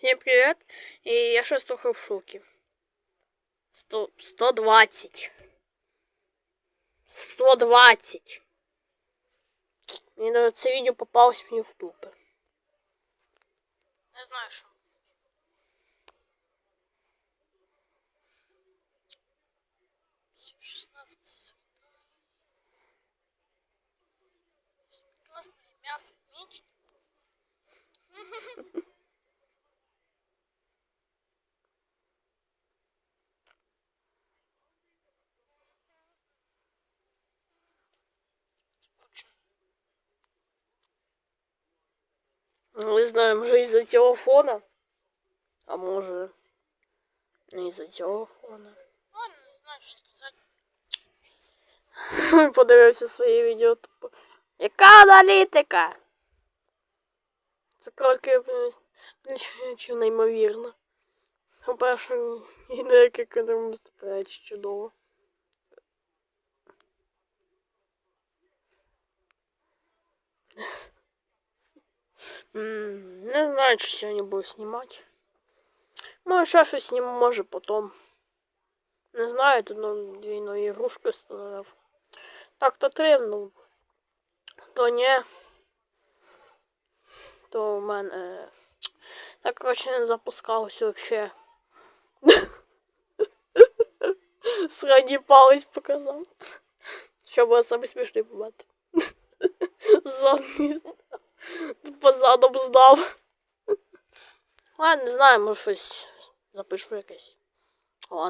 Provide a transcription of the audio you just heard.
Всім привіт! І я щось слухав в шокі. Сто, 120. 120. Мені навіть це відео попалось мені в тупи. Не знаю що. Не знаю, може із-за телефона. А може не із-за телефона. Не знаю, що сказати. Подивився своє відео. Яка аналітика? Це коротке чи неймовірно. По-перше, і деякі коли виступає чудово. Не знаю, чи сьогодні буду знімати. Може, ще щось зніму, може потім. Не знаю, тут ну, дві нові ігрушки встановив. Так, то ну. То в мене. Так, коротше, не запускалось вообще. Средній палець показав. Що було саме смішний момент. Задний Позадом здав. Ладно, не знаю, може щось запишу якесь. Ладно.